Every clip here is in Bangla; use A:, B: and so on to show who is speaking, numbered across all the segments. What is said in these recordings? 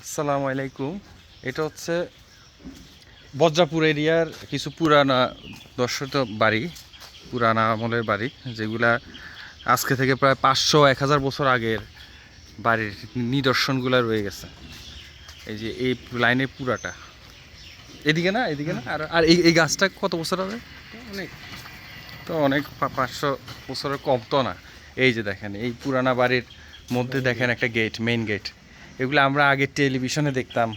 A: আসসালামু আলাইকুম। এটা হচ্ছে বজ্রাপুর এরিয়ার কিছু পুরানা দর্শিত বাড়ি পুরানা আমলের বাড়ি যেগুলা আজকে থেকে প্রায় পাঁচশো এক হাজার বছর আগের বাড়ির নিদর্শনগুলো রয়ে গেছে। এই যে এই লাইনে পুরাটা। এদিকে না এদিকে না? আর আর এই এই গাছটা কত বছর হবে?
B: অনেক।
A: তো অনেক পাঁচশো বছরের কম তো না। এই যে দেখেন এই পুরানা বাড়ির মধ্যে দেখেন একটা গেট মেইন গেট এগুলো আমরা আগে টেলিভিশনে দেখতাম।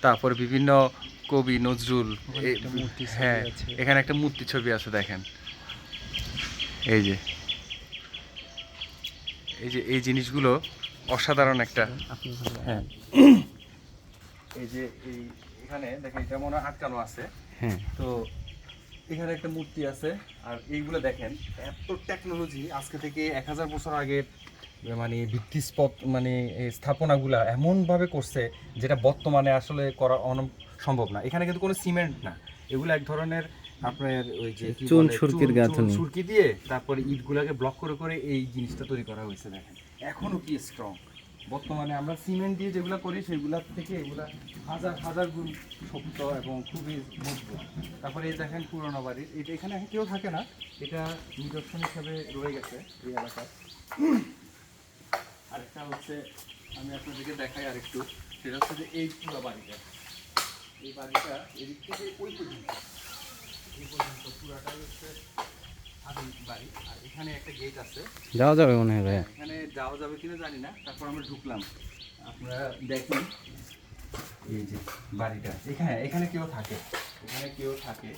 A: তারপর বিভিন্ন কবি নজরুল
B: ওখানে
A: এ-
B: একটা মূর্তি ছবি
A: হ্যাঁ এখানে একটা মূর্তি ছবি আছে দেখেন। এই যে। এই যে এই জিনিসগুলো অসাধারণ একটা। হ্যাঁ। এই যে এই এখানে দেখেন এটা মনে হয় আটকানো আছে।
B: হ্যাঁ।
A: তো এখানে একটা মূর্তি আছে। আর এইগুলো দেখেন এত টেকনোলজি আজকে থেকে এক হাজার বছর আগের মানে ভিত্তি স্পট মানে এই স্থাপনাগুলা এমনভাবে করছে যেটা বর্তমানে আসলে করা অন- সম্ভব না। এখানে কিন্তু কোনো সিমেন্ট না। এগুলো এক ধরনের আপনার ওই যে
B: চুন সুরকির গাঁথুনি।
A: সুরকি দিয়ে তারপরে ইটগুলাকে ব্লক করে করে এই জিনিসটা তৈরি করা হয়েছে দেখেন। এখনও কি স্ট্রং বর্তমানে আমরা সিমেন্ট দিয়ে যেগুলো করি সেগুলোর থেকে এগুলা হাজার হাজার গুণ শক্ত এবং খুবই মজবুত। তারপরে এই দেখেন পুরোনো বাড়ির এটা এখানে কেউ থাকে না। এটা নিদর্শন হিসাবে রয়ে গেছে এই এলাকায় আরেকটা হচ্ছে আমি আপনাদেরকে দেখাই আরেকটু। সেটা হচ্ছে যে এই পুরো বাড়িটা। এই বাড়িটা এদিক থেকে ওই পর্যন্ত। এই পর্যন্ত পুরাটাই হচ্ছে বাড়ি। আর এখানে একটা গেট আছে।
B: যাওয়া যাবে মনে হয়
A: এখানে যাওয়া যাবে কিনা জানি না। তারপর আমরা ঢুকলাম। আপনারা দেখুন। এই যে বাড়িটা। এখানে এখানে কেউ থাকে। এখানে কেউ থাকে।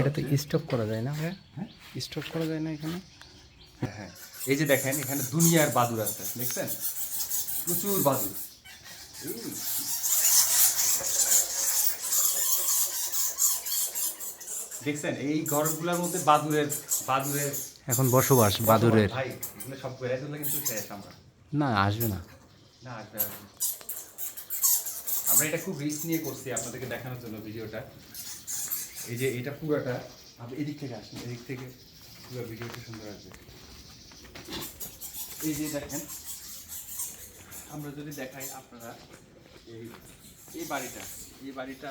B: এটাতে
A: যাচ্ছে?
B: স্টপ করা যায় না
A: হ্যাঁ?
B: স্টপ করা যায় না এখানে?
A: হ্যাঁ, হ্যাঁ। এই যে দেখেন এখানে দুনিয়ার বাদুর আছে দেখছেন? প্রচুর বাদুর দেখছেন? এই ঘরগুলোর মধ্যে বাদুরের বাদুরের
B: এখন বসবাস বাদুরের
A: ভাই এগুলো সব বেড়াই চলে কিন্তু শেষ আমরা।
B: না আসবে না।
A: না আসবে। আমরা এটা খুব রিস্ক নিয়ে করছি আপনাদেরকে দেখানোর জন্য ভিডিওটা। এই যে এটা পুরোটা আপনি এদিক থেকে আসুন এদিক থেকে পুরো ভিডিওটা সুন্দর আসবে। এই যে দেখেন আমরা যদি দেখাই আপনারা এই এই বাড়িটা এই বাড়িটা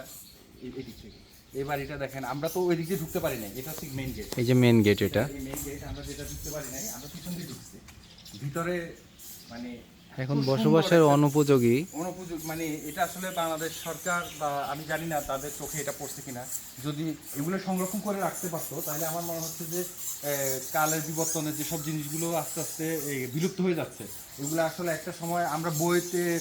A: এই এদিক থেকে এই বাড়িটা দেখেন আমরা তো ওই দিক দিয়ে ঢুকতে পারি নাই এটা হচ্ছে মেন গেট
B: এই যে মেন গেট এটা।
A: এই মেন গেট আমরা যেটা ঢুকতে পারি নাই আমরা পিছন দিয়ে ঢুকছি। ভিতরে মানে
B: এখন বসবাসের
A: একটা-
B: অনুপযোগী।
A: মানে এটা আসলে বাংলাদেশ সরকার বা আমি জানি না তাদের চোখে এটা পড়ছে কিনা। যদি এগুলো সংরক্ষণ করে রাখতে পারতো তাহলে আমার মনে হচ্ছে যে কালের বিবর্তনের যেসব জিনিসগুলো আস্তে আস্তে বিলুপ্ত হয়ে যাচ্ছে এগুলো আসলে একটা সময় আমরা বইতে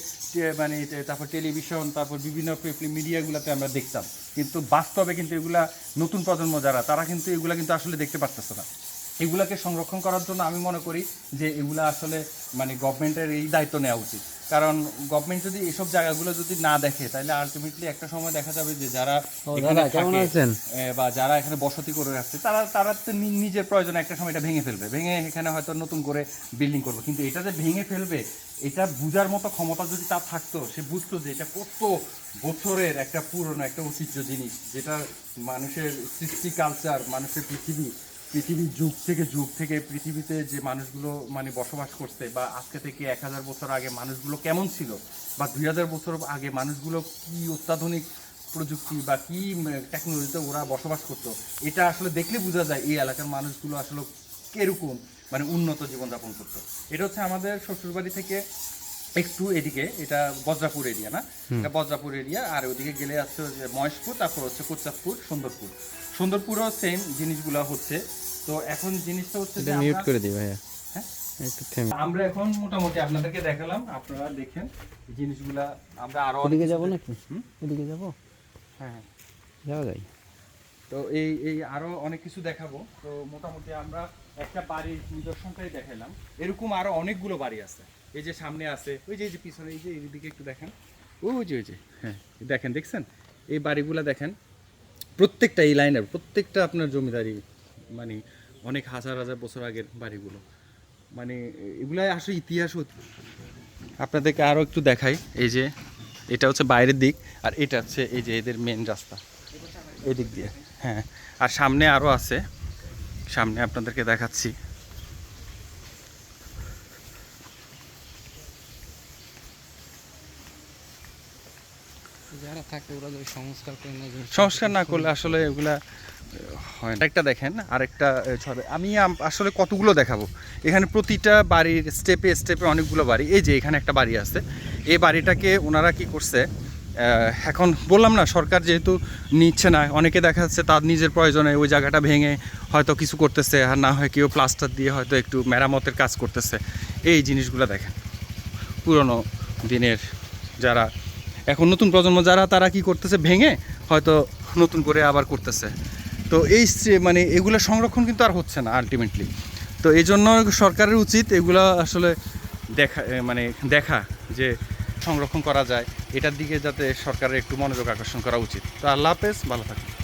A: মানে তারপর টেলিভিশন তারপর বিভিন্ন মিডিয়াগুলোতে আমরা দেখতাম। কিন্তু বাস্তবে কিন্তু এগুলা নতুন প্রজন্ম যারা তারা কিন্তু এগুলা কিন্তু আসলে দেখতে পারতেছে না। এগুলাকে সংরক্ষণ করার জন্য আমি মনে করি যে এগুলা আসলে মানে গভর্নমেন্টের এই দায়িত্ব নেওয়া উচিত। কারণ গভর্নমেন্ট যদি এসব জায়গাগুলো যদি না দেখে তাহলে আলটিমেটলি একটা সময় দেখা যাবে যে যারা এখানে বা যারা এখানে বসতি করে রাখছে তারা তারা তো নিজের প্রয়োজনে একটা সময় এটা ভেঙে ফেলবে। ভেঙে এখানে হয়তো নতুন করে বিল্ডিং করবে। কিন্তু এটা যে ভেঙে ফেলবে এটা বুঝার মতো ক্ষমতা যদি তার থাকতো সে বুঝতো যে এটা কত বছরের একটা পুরনো একটা ঐতিহ্য জিনিস যেটা মানুষের সৃষ্টি কালচার মানুষের পৃথিবী। পৃথিবীর যুগ থেকে যুগ থেকে পৃথিবীতে যে মানুষগুলো মানে বসবাস করছে বা আজকে থেকে এক হাজার বছর আগে মানুষগুলো কেমন ছিল বা দুই হাজার বছর আগে মানুষগুলো কি অত্যাধুনিক প্রযুক্তি বা কি টেকনোলজিতে ওরা বসবাস করতো, এটা আসলে দেখলে বোঝা যায় এই এলাকার মানুষগুলো আসলে কীরকম মানে উন্নত জীবনযাপন করতো। এটা হচ্ছে আমাদের শ্বশুরবাড়ি থেকে একটু এদিকে এটা বজ্রাপুর এরিয়া না? এটা বজ্রাপুর এরিয়া আর ওদিকে গেলে আছে যে মহেশপুর তারপর হচ্ছে কোচাপুর সুন্দরপুর। সুন্দরপুরও সেম জিনিসগুলো হচ্ছে। তো এখন জিনিসটা হচ্ছে
B: এটা মিউট করে দিই ভাইয়া।
A: হ্যাঁ? আমরা এখন মোটামুটি আপনাদেরকে দেখালাম আপনারা দেখেন জিনিসগুলা আমরা আরও
B: ওদিকে যাব নাকি? ওদিকে যাব?
A: হ্যাঁ হ্যাঁ।
B: যাওয়া যায়।
A: তো এই এই আরও অনেক কিছু দেখাবো। তো মোটামুটি আমরা একটা বাড়ির নিদর্শনটাই দেখালাম এরকম আরও অনেকগুলো বাড়ি আছে। এই যে সামনে আছে, ওই যে, এই যে পিছনে, এই যে এইদিকে একটু দেখেন। ওই যে ওই যে হ্যাঁ দেখেন, দেখছেন? এই বাড়িগুলো দেখেন, প্রত্যেকটা এই লাইনের, প্রত্যেকটা আপনার জমিদারি মানে অনেক হাজার হাজার বছর আগের বাড়িগুলো। মানে এগুলাই আসলে ইতিহাস আপনাদেরকে আরও একটু দেখাই। এই যে, এটা হচ্ছে বাইরের দিক, আর এটা হচ্ছে এই যে এদের মেন রাস্তা। এদিক দিয়ে। হ্যাঁ আর সামনে আরও আছে। সামনে আপনাদেরকে দেখাচ্ছি।
C: সংস্কার না
A: করলে আসলে এগুলা হয় না। একটা দেখেন আরেকটা আমি আসলে কতগুলো দেখাবো? এখানে প্রতিটা বাড়ির স্টেপে স্টেপে অনেকগুলো বাড়ি। এই যে এখানে একটা বাড়ি আছে। এই বাড়িটাকে ওনারা কি করছে এখন বললাম না, সরকার যেহেতু নিচ্ছে না, অনেকে দেখা যাচ্ছে তার নিজের প্রয়োজনে ওই জায়গাটা ভেঙে হয়তো কিছু করতেছে, আর না হয় কেউ প্লাস্টার দিয়ে হয়তো একটু মেরামতের কাজ করতেছে। এই জিনিসগুলো দেখেন, পুরনো দিনের যারা, এখন নতুন প্রজন্ম যারা, তারা কি করতেছে? ভেঙে হয়তো নতুন করে আবার করতেছে। তো এই মানে এগুলো সংরক্ষণ কিন্তু আর হচ্ছে না আলটিমেটলি তো এই জন্য সরকারের উচিত এগুলো আসলে দেখা মানে দেখা, যে সংরক্ষণ করা যায়। এটার দিকে যাতে সরকারের একটু মনোযোগ আকর্ষণ করা উচিত। তো আল্লাহ হাফেজ ভালো থাকুন